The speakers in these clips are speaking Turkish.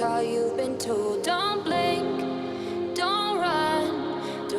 all you've been told.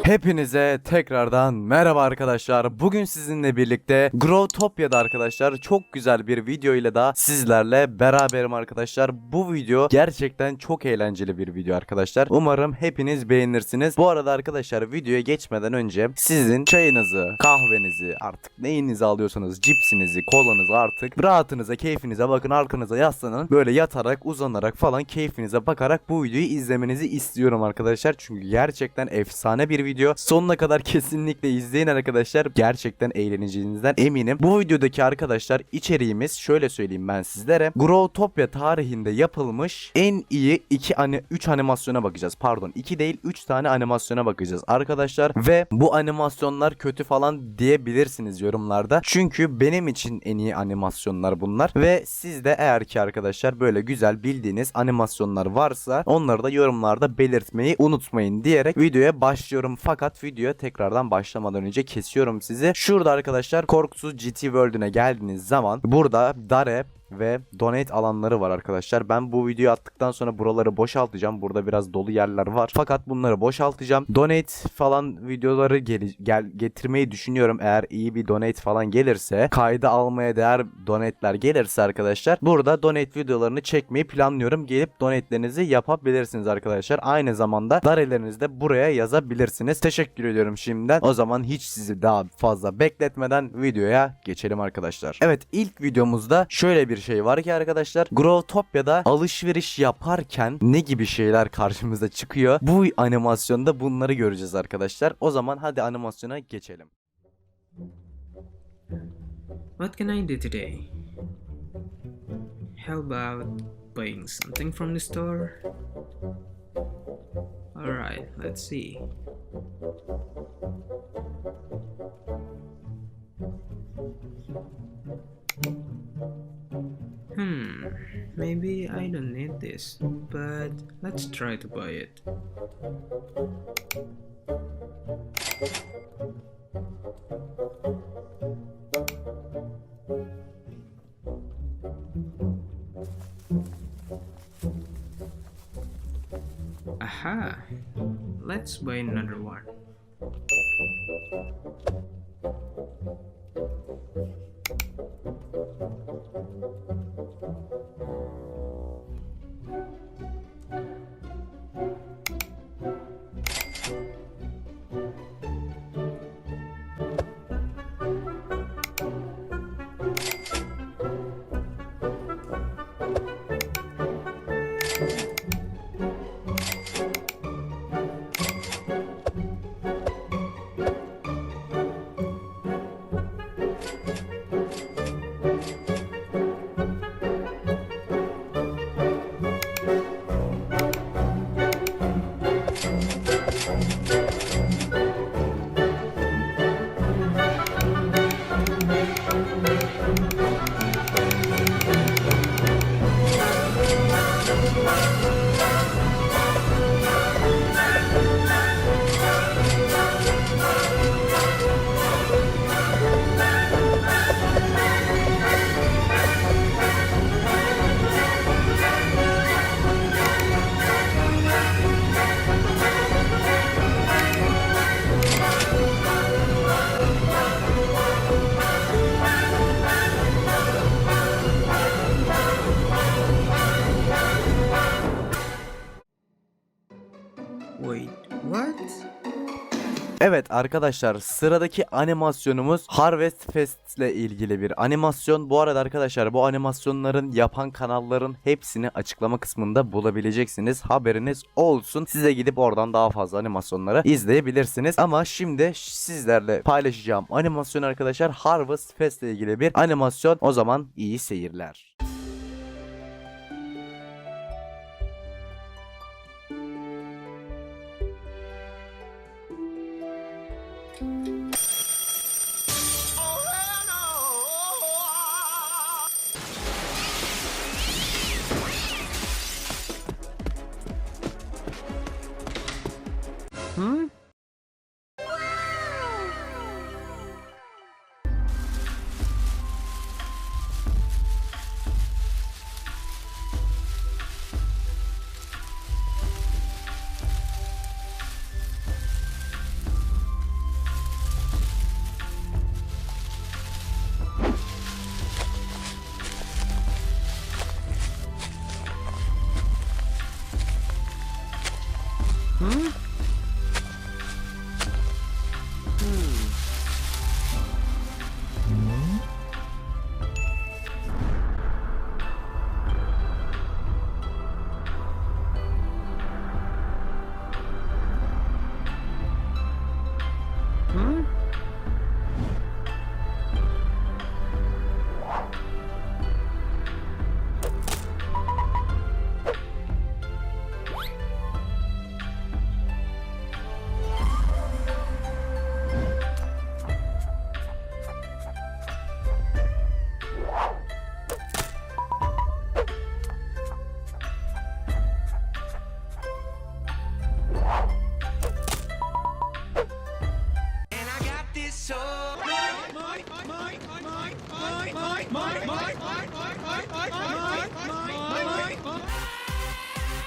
Hepinize tekrardan merhaba arkadaşlar. Bugün sizinle birlikte Growtopia'da arkadaşlar çok güzel bir video ile daha sizlerle beraberim arkadaşlar. Bu video gerçekten çok eğlenceli bir video arkadaşlar. Umarım hepiniz beğenirsiniz. Bu arada arkadaşlar videoya geçmeden önce sizin çayınızı, kahvenizi, artık neyinizi alıyorsanız cipsinizi, kolanızı artık rahatınıza, keyfinize bakın arkanıza yaslanın. Böyle yatarak, uzanarak falan keyfinize bakarak bu videoyu izlemenizi istiyorum arkadaşlar. Çünkü gerçekten efsane bir video. Sonuna kadar kesinlikle izleyin arkadaşlar. Gerçekten eğleneceğinizden eminim. Bu videodaki arkadaşlar içeriğimiz şöyle söyleyeyim ben sizlere. Growtopia tarihinde yapılmış en iyi 2 ani 3 animasyona bakacağız. Pardon 2 değil 3 tane animasyona bakacağız arkadaşlar. Ve bu animasyonlar kötü falan diyebilirsiniz yorumlarda. Çünkü benim için en iyi animasyonlar bunlar. Ve siz de eğer ki arkadaşlar böyle güzel bildiğiniz animasyonlar varsa onları da yorumlarda belirtmeyi unutmayın diyerek videoya başlıyorum. Fakat videoya tekrardan başlamadan önce kesiyorum sizi. Şurada arkadaşlar Korkusuz GT World'üne geldiğiniz zaman burada Dare ve donate alanları var arkadaşlar. Ben bu videoyu attıktan sonra buraları boşaltacağım. Burada biraz dolu yerler var. Fakat bunları boşaltacağım. Donate falan videoları gel, gel getirmeyi düşünüyorum. Eğer iyi bir donate falan gelirse, kayda almaya değer donate'ler gelirse arkadaşlar burada donate videolarını çekmeyi planlıyorum. Gelip donate'lerinizi yapabilirsiniz arkadaşlar. Aynı zamanda darelerinizi de buraya yazabilirsiniz. Teşekkür ediyorum şimdiden. O zaman hiç sizi daha fazla bekletmeden videoya geçelim arkadaşlar. Evet ilk videomuzda şöyle bir şey var ki arkadaşlar Growtopia'da alışveriş yaparken ne gibi şeyler karşımıza çıkıyor? Bu animasyonda bunları göreceğiz arkadaşlar. O zaman hadi animasyona geçelim. What can I do today? How about buying something from the store? Alright, let's see. Hmm, maybe I don't need this, but let's try to buy it. Aha! Let's buy another one. Evet arkadaşlar sıradaki animasyonumuz Harvest Fest ile ilgili bir animasyon. Bu arada arkadaşlar bu animasyonların yapan kanalların hepsini açıklama kısmında bulabileceksiniz. Haberiniz olsun. Size gidip oradan daha fazla animasyonları izleyebilirsiniz. Ama şimdi sizlerle paylaşacağım animasyon arkadaşlar Harvest Fest ile ilgili bir animasyon. O zaman iyi seyirler. Hmm?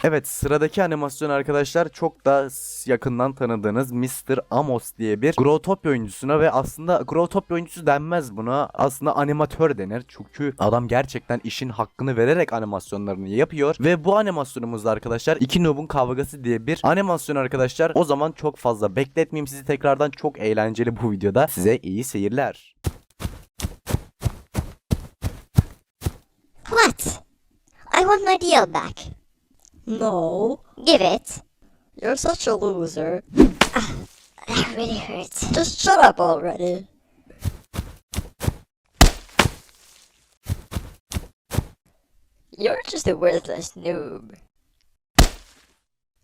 Evet sıradaki animasyon arkadaşlar çok da yakından tanıdığınız Mr. Amos diye bir Growtopia oyuncusuna ve aslında Growtopia oyuncusu denmez buna aslında animatör denir çünkü adam gerçekten işin hakkını vererek animasyonlarını yapıyor ve bu animasyonumuzda arkadaşlar iki noob'un kavgası diye bir animasyon arkadaşlar o zaman çok fazla bekletmeyeyim sizi tekrardan çok eğlenceli bu videoda size iyi seyirler. What? I want my deal back. No, Give it. you're such a loser. Ah, that really hurts. Just shut up already. You're just a worthless noob.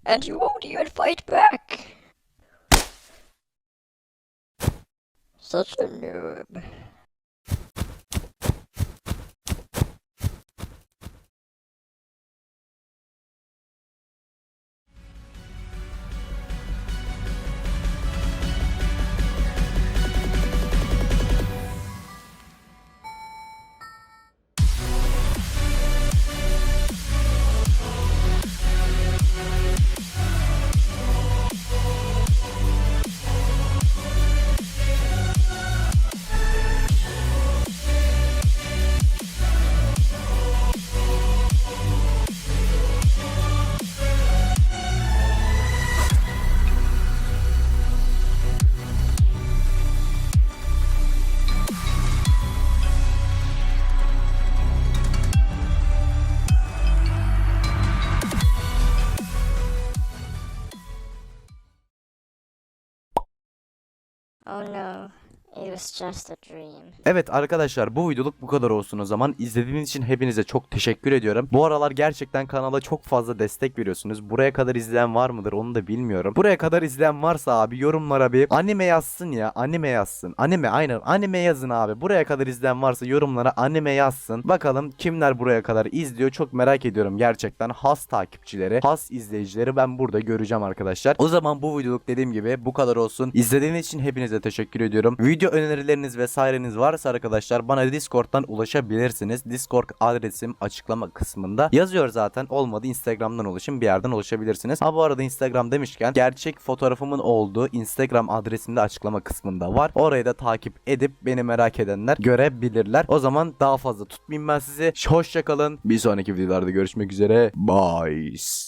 And you won't even fight back. Such a noob. Oh no. It was just a dream. Evet arkadaşlar bu videoluk bu kadar olsun o zaman. İzlediğiniz için hepinize çok teşekkür ediyorum. Bu aralar gerçekten kanala çok fazla destek veriyorsunuz. Buraya kadar izleyen var mıdır onu da bilmiyorum. Buraya kadar izleyen varsa abi yorumlara bir anime yazsın ya. Anime yazsın. Anime aynen anime yazın abi. Buraya kadar izleyen varsa yorumlara anime yazsın. Bakalım kimler buraya kadar izliyor. Çok merak ediyorum gerçekten. Has takipçileri, has izleyicileri ben burada göreceğim arkadaşlar. O zaman bu videoluk dediğim gibi bu kadar olsun. İzlediğiniz için hepinize teşekkür ediyorum. Video önerileriniz vesaireniz varsa arkadaşlar bana Discord'dan ulaşabilirsiniz. Discord adresim açıklama kısmında yazıyor zaten. Olmadı Instagram'dan ulaşın bir yerden ulaşabilirsiniz. Ha bu arada Instagram demişken gerçek fotoğrafımın olduğu Instagram adresim de açıklama kısmında var. Orayı da takip edip beni merak edenler görebilirler. O zaman daha fazla tutmayayım ben sizi. Hoşçakalın. Bir sonraki videolarda görüşmek üzere. Bye.